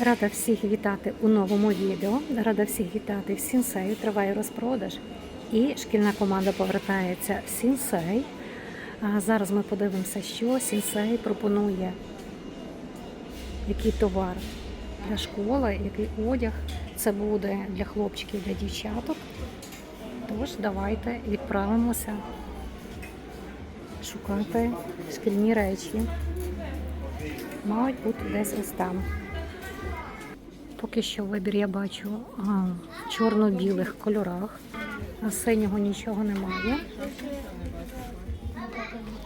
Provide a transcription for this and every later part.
Рада всіх вітати у новому відео. Рада всіх вітати в Сінсею. Триває розпродаж. І шкільна команда повертається в Сінсей. А зараз ми подивимося, що Сінсей пропонує, який товар для школи, який одяг. Це буде для хлопчиків, для дівчаток. Тож давайте відправимося шукати шкільні речі. Мають бути десь ось там. Поки що вибір я бачу а, в чорно-білих кольорах, а синього нічого немає.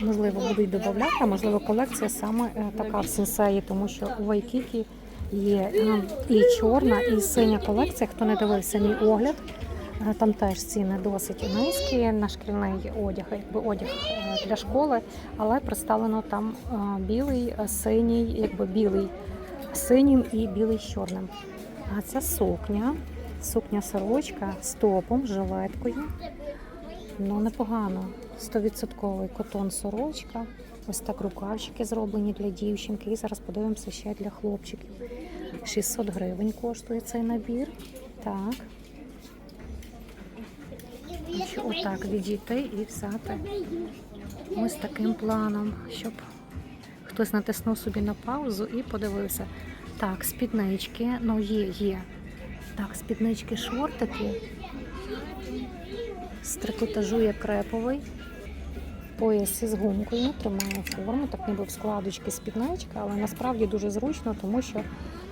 Можливо, будуть додавати, а можливо, колекція саме е, така в сенсеї, тому що у Вайкікі є е, і чорна, і синя колекція. Хто не дивився мій огляд, е, там теж ціни досить низькі на шкільний одяг, якби одяг для школи, але представлено там білий, синій, якби білий синім і білий з чорним. А це сукня, сукня сорочка з топом, жилеткою. Ну, непогано. 100% котон сорочка. Ось так рукавчики зроблені для дівчинки. І зараз подивимося ще для хлопчиків. 600 гривень коштує цей набір. Так. Отак відійти і взяти ось таким планом, щоб хтось натиснув собі на паузу і подивився. Так, спіднички, ну є, є. Так, спіднички, шортики. З трикотажу креповий. Пояс із гумкою, тримає форму, так ніби в складочки спідничка, але насправді дуже зручно, тому що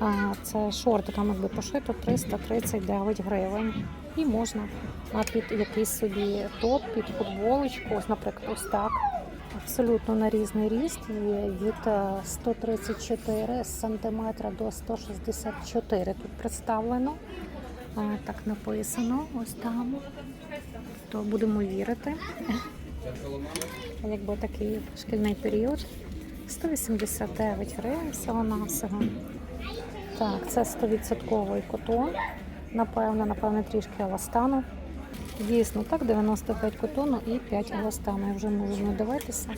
а, це шортиками якби пошито 339 гривень. І можна а, під якийсь собі топ, під футболочку, ось, наприклад, ось так. Абсолютно на різний ріст є від е, 134 см до 164 тут представлено. А, Так написано ось там. То будемо вірити. Якби такий шкільний період. 189 гривень всього навсього. Так, це 100% котон. Напевно, напевно, трішки еластану. Дійсно, так, 95 котону і 5 еластану. Я вже можу не дивитися.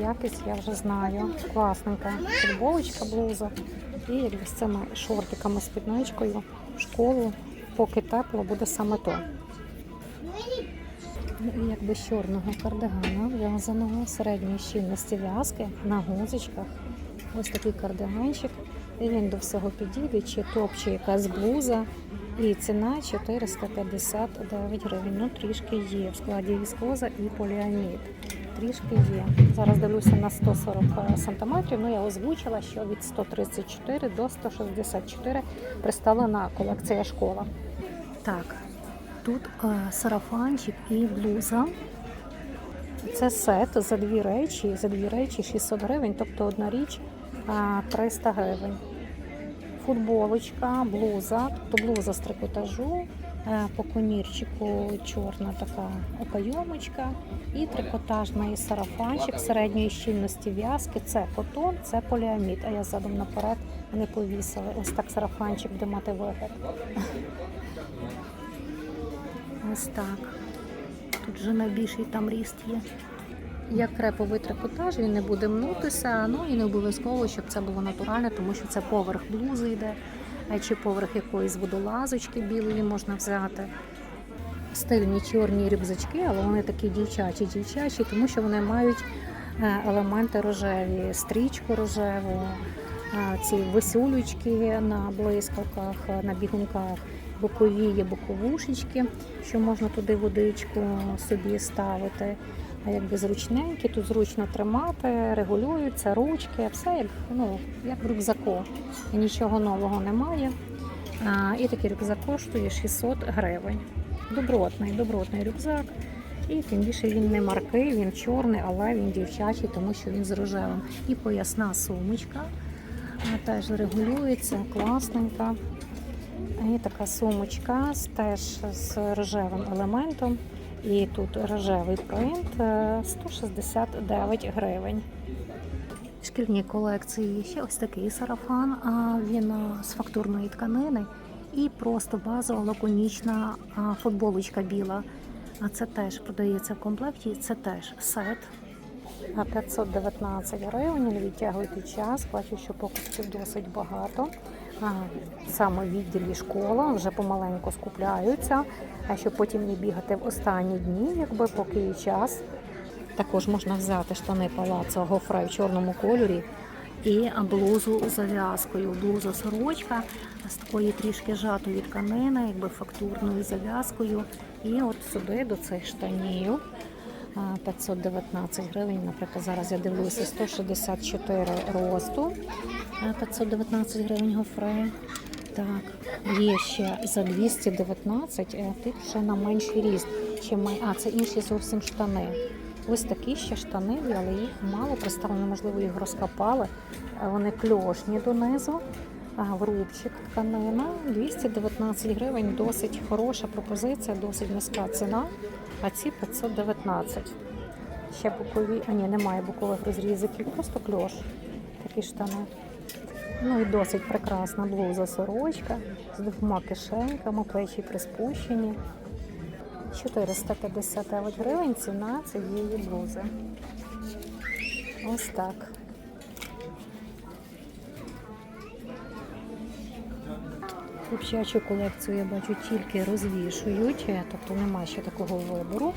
Якість я вже знаю. Класненька футболочка, блуза. І якби з цими шортиками з підничкою в школу, поки тепло, буде саме то. Ну, і якби з чорного кардигана в'язаного середньої щільності в'язки на гузочках. Ось такий кардиганчик. І він до всього підійде, чи топ, чи якась блуза. І ціна 459 гривень. Ну, трішки є. В складі віскоза і поліамід. Трішки є. Зараз дивлюся на 140 сантиметрів. Ну, я озвучила, що від 134 до 164 представлена колекція школа. Так, тут е, сарафанчик і блуза. Це сет за дві речі, за дві речі 600 гривень, тобто одна річ а, 300 гривень. Футболочка, блуза, тобто блуза з трикотажу, е, по комірчику чорна така окайомочка і трикотажний сарафанчик середньої щільності в'язки. Це котон, це поліамід. А я задом наперед не повісили. Ось так сарафанчик буде мати вигляд. Ось так. Тут вже найбільший там ріст є. Як креповий трикотаж, він не буде мнутися, ну і не обов'язково, щоб це було натуральне, тому що це поверх блузи йде, чи поверх якоїсь водолазочки білої можна взяти. Стильні чорні рюкзачки, але вони такі дівчачі, дівчачі, тому що вони мають е, елементи рожеві, стрічку рожеву, е, ці висюлючки на блискавках, е, на бігунках, бокові є боковушечки, що можна туди водичку собі ставити. А якби зручненькі, тут зручно тримати, регулюються ручки, все як, ну, як в рюкзаку. І нічого нового немає. А, і такий рюкзак коштує 600 гривень. Добротний, добротний рюкзак. І тим більше він не марки, він чорний, але він дівчачий, тому що він з рожевим. І поясна сумочка теж регулюється, класненька. І така сумочка теж з рожевим елементом. І тут рожевий принт е, 169 гривень. Шкільні колекції ще ось такий сарафан, а він е, з фактурної тканини і просто базова лаконічна футболочка біла. А це теж продається в комплекті. Це теж сет. А 519 гривень. Не відтягуйте час. Бачу, що покупців досить багато. саме в відділі школа, вже помаленьку скупляються, а щоб потім не бігати в останні дні, якби поки є час. Також можна взяти штани палацо гофре в чорному кольорі і блузу з зав'язкою. Блуза сорочка з такої трішки жатої тканини, якби фактурною зав'язкою. І от сюди до цих штанів 519 гривень. Наприклад, зараз я дивлюся 164 росту. 519 гривень гофре. Так, є ще за 219, е, тип ще на менший ріст. Чим май- А, це інші зовсім штани. Ось такі ще штани, але їх мало представлено, можливо, їх розкопали. Е, Вони кльошні донизу. В рубчик тканина 219 гривень, досить хороша пропозиція, досить низька ціна. А ці 519. Ще бокові, а ні, немає бокових розрізиків, просто кльош. Такі штани. Ну і досить прекрасна блуза сорочка з двома кишеньками, плечі приспущені. 459 гривень ціна цієї блузи. Ось так. Хлопчачу колекцію я бачу тільки розвішують, е, тобто немає ще такого вибору.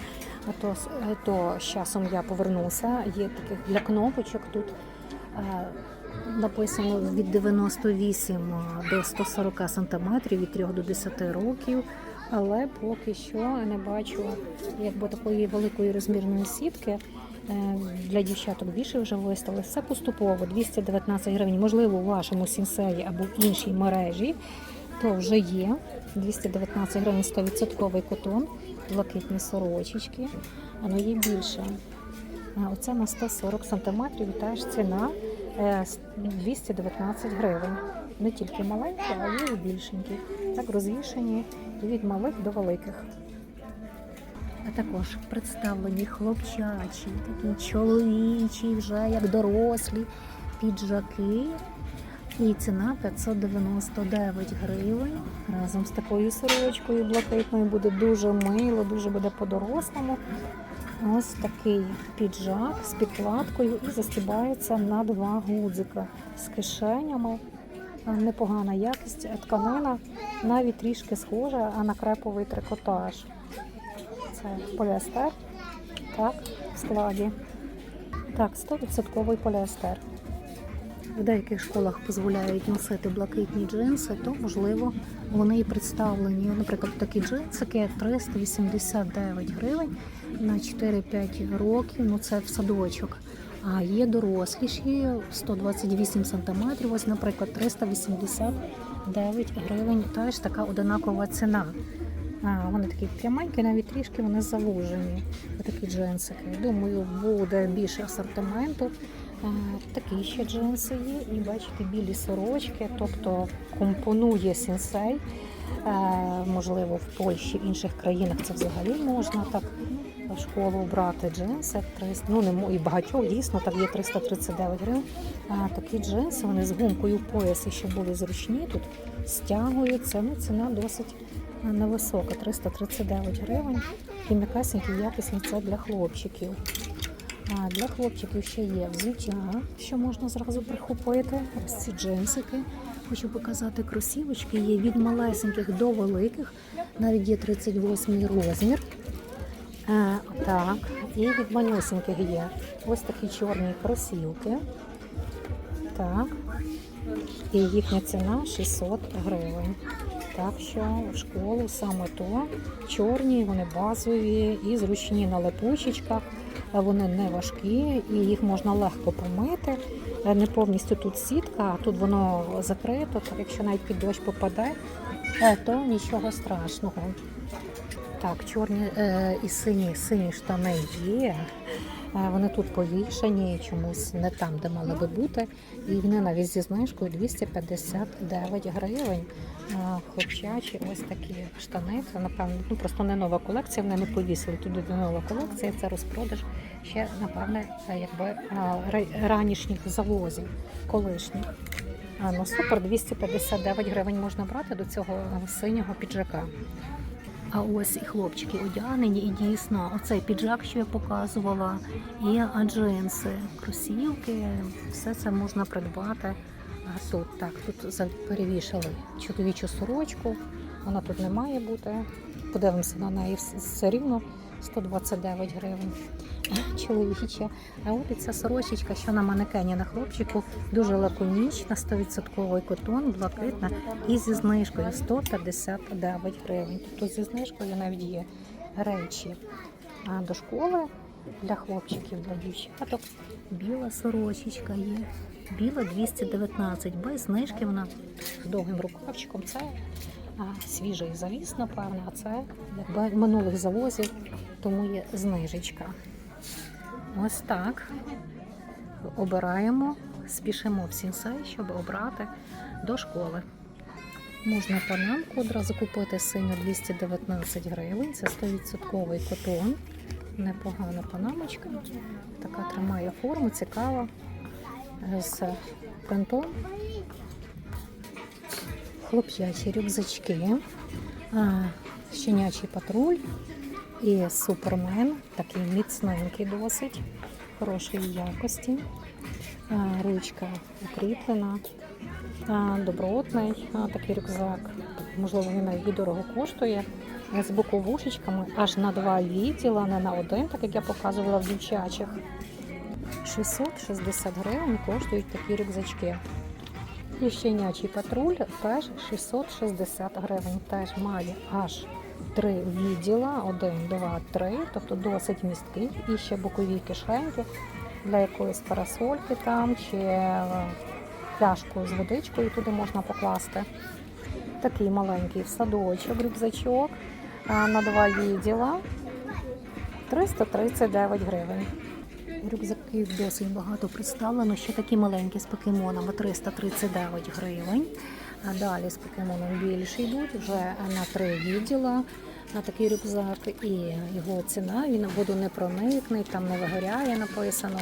А то, е, то з часом я повернуся. Є таких для кнопочок тут е, написано від 98 до 140 сантиметрів, від 3 до 10 років. Але поки що не бачу якби такої великої розмірної сітки. Для дівчаток більше вже виставили. Все поступово 219 гривень. Можливо, у вашому сінсеї або в іншій мережі то вже є. 219 гривень 100% котон, блакитні сорочечки, а ну є більше. Оце на 140 см і теж ціна е, 219 гривень. Не тільки маленькі, а є і більшенькі. Так розвішені від малих до великих. А також представлені хлопчачі, такі чоловічі, вже як дорослі піджаки. І ціна 599 гривень. Разом з такою сорочкою блакитною буде дуже мило, дуже буде по-дорослому. Ось такий піджак з підкладкою і застібається на два гудзика з кишенями. Непогана якість, тканина навіть трішки схожа, а на креповий трикотаж. Це поліестер, так, в складі. Так, 100% поліестер. В деяких школах дозволяють носити блакитні джинси, то можливо вони і представлені. Наприклад, такі джинсики 389 гривень на 4-5 років. Ну це в садочок. А є доросліші 128 сантиметрів. Ось, наприклад, 389 гривень. Теж така одинакова ціна. А, вони такі пряменькі, навіть трішки вони завужені. Такі джинсики. Думаю, буде більше асортименту. А, Такі ще джинси є, і бачите, білі сорочки, тобто компонує сенсей. Е, Можливо, в Польщі, в інших країнах це взагалі можна так в школу брати джинси. 300, ну не і багатьох дійсно так є 339 гривень. А такі джинси вони з гумкою в поясі, щоб були зручні. Тут стягуються. Ну, ціна досить е, невисока, 339 гривень. І м'якасенькі якісні це для хлопчиків. А для хлопчиків ще є взуття, що можна зразу прихопити. Ось ці джинсики. Хочу показати кросівочки. Є від малесеньких до великих, навіть є 38 розмір. Е, так, і від манюсеньких є. Ось такі чорні кросівки. Так. І їхня ціна 600 гривень. Так що в школу саме то чорні, вони базові і зручні на липучечках. Вони не важкі і їх можна легко помити. Е, Не повністю тут сітка, а тут воно закрито. Так якщо навіть під дощ попаде, е, то нічого страшного. Так, чорні е, і сині, сині штани є. Е, Вони тут повішані, чомусь не там, де мали би бути. І вони навіть зі знижкою 259 гривень. Е, Хлопчачі ось такі штани. Це, напевно, ну просто не нова колекція, вони не повісили. Туди не нова колекція, це розпродаж ще, напевне, е, якби ранішніх завозів, колишніх. А, ну супер, 259 гривень можна брати до цього синього піджака. А ось і хлопчики одягнені, і дійсно оцей піджак, що я показувала, і джинси, кросівки, все це можна придбати А тут так, тут перевішали чоловічу сорочку. Вона тут не має бути. Подивимося на неї вс- все рівно 129 гривень. Чоловіча. А от ця сорочечка, що на манекені на хлопчику, дуже лаконічна, 100% котон, блакитна і зі знижкою 159 гривень. Тобто зі знижкою навіть є речі. А до школи для хлопчиків, для дівчаток біла сорочечка є. Біла 219, без знижки вона з довгим рукавчиком. Це а, свіжий завіс, напевно, а це якби минулих завозів, тому є знижечка. Ось так. Обираємо, спішимо в сінсей, щоб обрати до школи. Можна панамку одразу купити синю 219 гривень. Це 100% котон. Непогана панамочка. Така тримає форму, цікава. З принтом. Хлоп'ячі рюкзачки. Щенячий патруль і супермен. Такий міцненький досить, хорошої якості. А, ручка укріплена. Добротний такий рюкзак. Можливо, він навіть дорого коштує. З боковушечками аж на два відділа, не на один, так як я показувала в дівчачих. 660 гривень коштують такі рюкзачки. І щенячий патруль теж 660 гривень. Теж має аж три відділа, один, два, три, тобто досить місткий. І ще бокові кишеньки для якоїсь парасольки там чи е, пляшку з водичкою туди можна покласти. Такий маленький садочок, рюкзачок на два відділа 339 гривень. Рюкзаків досить багато представлено. Ще такі маленькі з покемонами 339 гривень. А далі з покемоном більше йдуть вже на три відділа. На такий рюкзак і його ціна, він водонепроникний, там не вигоряє написано.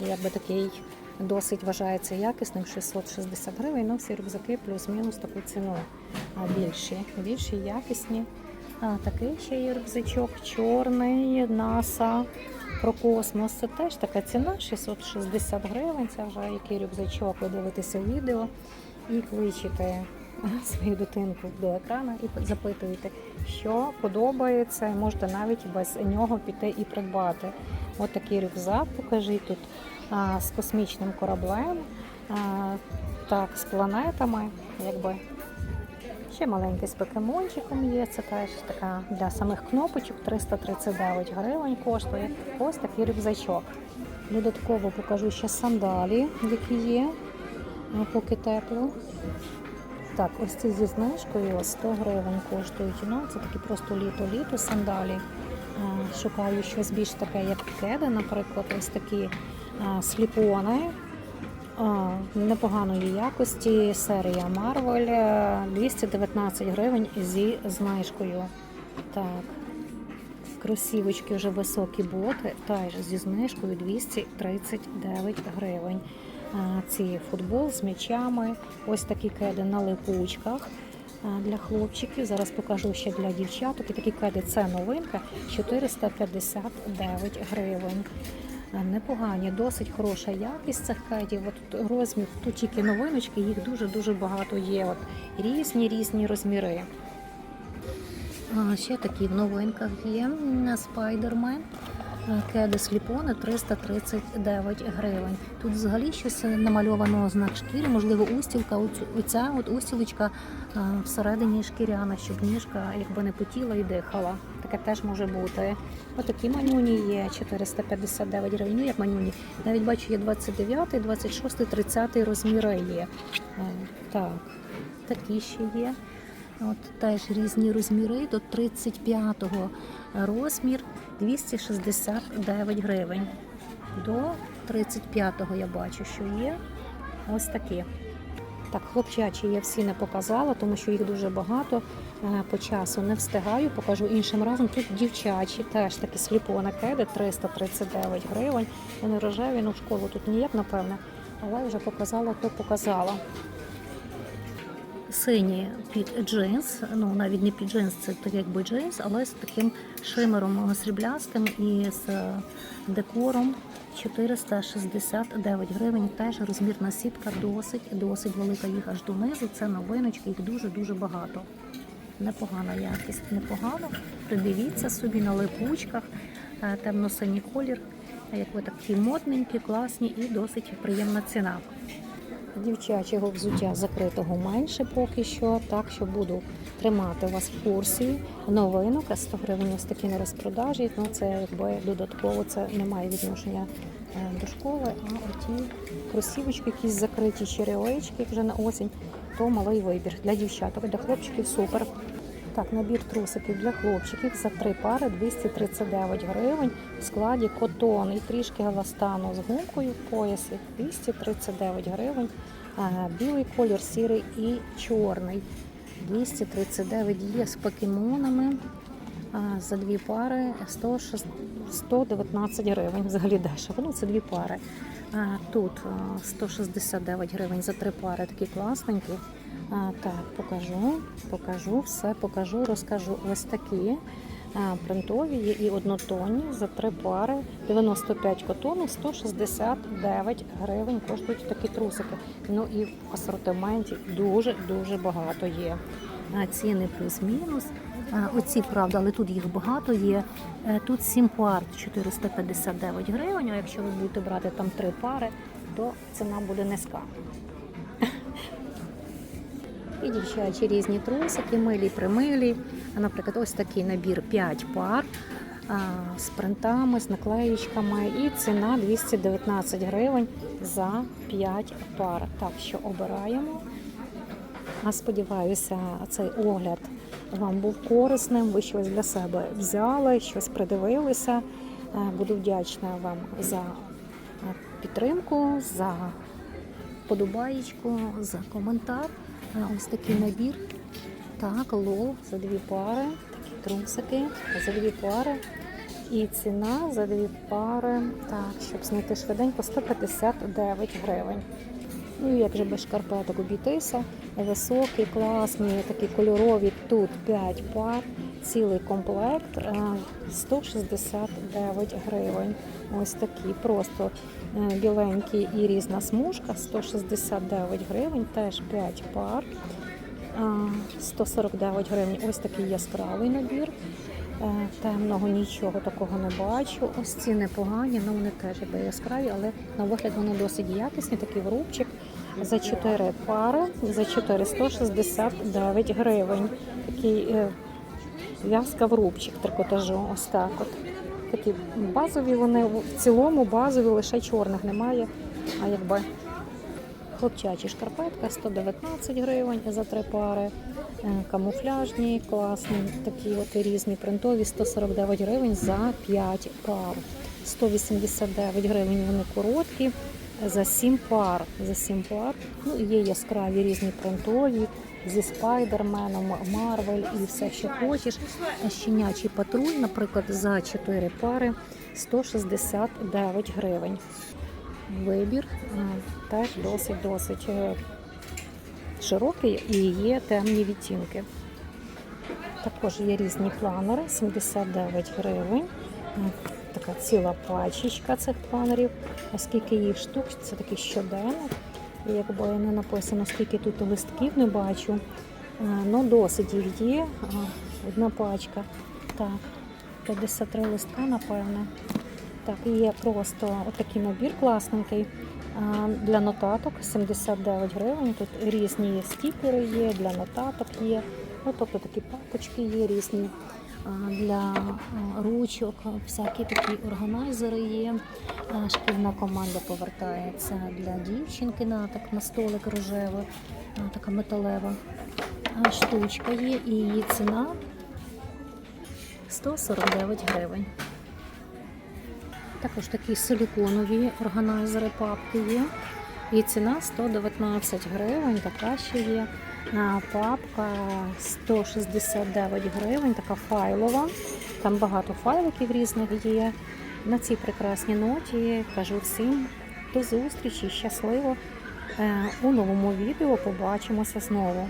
Якби такий досить вважається якісним 660 гривень. Ну всі рюкзаки плюс-мінус таку ціну. А більші, більші якісні. А такий ще є рюкзачок чорний, НАСА. Про космос це теж така ціна 660 гривень. Це вже який рюкзачок. Ви дивитеся відео і кличете свою дитинку до екрану і запитуєте, що подобається, можете навіть без нього піти і придбати. От такий рюкзак, покажіть тут а, з космічним кораблем, а, так, з планетами, якби. Ще маленький з покемончиком є. Це теж така для самих кнопочок 339 гривень коштує. Ось такий рюкзачок. Додатково покажу ще сандалі, які є, ну, поки тепло. Так, ось ці зі знижкою 100 гривень коштують. Ну, це такі просто літо-літо сандалі. Шукаю щось більш таке, як кеди, наприклад, ось такі сліпони. А, непоганої якості серія е, 219 гривень зі знижкою. Так. Кросівочки вже високі боти, теж зі знижкою 239 гривень. Ці футбол з м'ячами, ось такі кеди на липучках для хлопчиків. Зараз покажу ще для дівчаток. І такі кеди це новинка 459 гривень. Непогані, досить хороша якість цих кедів. От розмір, тут тільки новиночки, їх дуже-дуже багато є. От різні різні розміри. А, ще такі в новинках є на Спайдермен. Кеди сліпони 339 гривень. Тут взагалі щось намальовано знак шкіри, можливо, устілка. Оця от устілочка е, всередині шкіряна, щоб ніжка якби не потіла і дихала. Таке теж може бути. Отакі манюні є 459 гривень. Ну як манюні. Навіть бачу, є 29, 26, 30 розміри є. Е, Так, такі ще є. От теж різні розміри до 35-го розмір 269 гривень. До 35-го я бачу, що є ось такі. Так, хлопчачі я всі не показала, тому що їх дуже багато. Е, По часу не встигаю, покажу іншим разом. Тут дівчачі, теж такі сліпона кеди 339 гривень. Вони рожеві, ну в школу тут ніяк, напевне, але вже показала, то показала. Сині під джинс, ну навіть не під джинс, це так якби джинс, але з таким шимером сріблястим і з декором 469 гривень. Теж розмірна сітка досить, досить велика їх аж донизу. Це новиночки, їх дуже-дуже багато. Непогана якість, непогано. Придивіться собі на липучках, е, темно-синій колір, як ви такі модненькі, класні і досить приємна ціна. Дівчачого взуття закритого менше поки що, так що буду тримати вас в курсі новинок, 100 гривень ось такі на розпродажі. Ну це якби додатково це не має відношення е, до школи, а оті кросівочки, якісь закриті черевички вже на осінь, то малий вибір для дівчаток, для хлопчиків супер. Так, набір трусиків для хлопчиків за три пари 239 гривень в складі котон і трішки еластану з гумкою в поясі 239 гривень. Білий колір, сірий і чорний. 239 є з покемонами. За дві пари 119 гривень. Взагалі дешево. Ну, це дві пари. Тут 169 гривень за три пари, такі класненькі. А, так, покажу, покажу, все покажу, розкажу. Ось такі принтові є і однотонні за три пари. 95 котону, 169 гривень коштують такі трусики. Ну і в асортименті дуже-дуже багато є. Ціни плюс-мінус. Оці, правда, але тут їх багато є. Е, Тут 7 пар 459 гривень, а якщо ви будете брати там три пари, то ціна буде низька. І дівчачі різні трусики, милі, примилі. Наприклад, ось такий набір 5 пар з принтами, з наклеєчками. І ціна 219 гривень за 5 пар. Так що обираємо. А сподіваюся, цей огляд вам був корисним. Ви щось для себе взяли, щось придивилися. Буду вдячна вам за підтримку, за подобаєчку, за коментар. Ось такий набір. Так, лол за дві пари, трусики за дві пари. І ціна за дві пари, так, щоб знайти швиденько, 159 гривень. Ну, як же без шкарпеток обійтися. Високі, класні, такі кольорові. Тут 5 пар, цілий комплект е, 169 гривень. Ось такі просто е, біленькі і різна смужка, 169 гривень, теж 5 пар. Е, 149 гривень. Ось такий яскравий набір. Е, Темного нічого такого не бачу. Ось ці непогані, ну вони теж яскраві, але на вигляд вони досить якісні. Такий врубчик за 4 пари, за 469 гривень. Такий е, в'язка врубчик трикотажу. Ось так от. Такі базові вони в цілому базові, лише чорних немає. А якби хлопчачі шкарпетка 119 гривень за три пари. Е, Камуфляжні, класні, такі от різні принтові 149 гривень за 5 пар. 189 гривень вони короткі за 7 пар. За 7 пар. Ну є яскраві різні принтові зі спайдерменом, Марвель і все, що хочеш. Щенячий патруль, наприклад, за 4 пари 169 гривень. Вибір е, теж досить досить е, широкий і є темні відтінки. Також є різні планери, 79 гривень. Така ціла пачечка цих планерів. А скільки їх штук, це такий щоденник. Якби не написано, скільки тут листків не бачу. Ну, досить їх є. Одна пачка. Так, 53 листка, напевне. Так, є просто отакий набір класненький для нотаток 79 гривень. Тут різні стікери є, для нотаток є. Ну, тобто такі папочки є різні для ручок, всякі такі органайзери є. Шкільна команда повертається для дівчинки на так на столик рожевий, така металева штучка є, і її ціна 149 гривень. Також такі силіконові органайзери папки є. І ціна 119 гривень, така ще є. Папка 169 гривень, така файлова. Там багато файликів різних є. На цій прекрасній ноті кажу всім до зустрічі, щасливо. Е, У новому відео побачимося знову.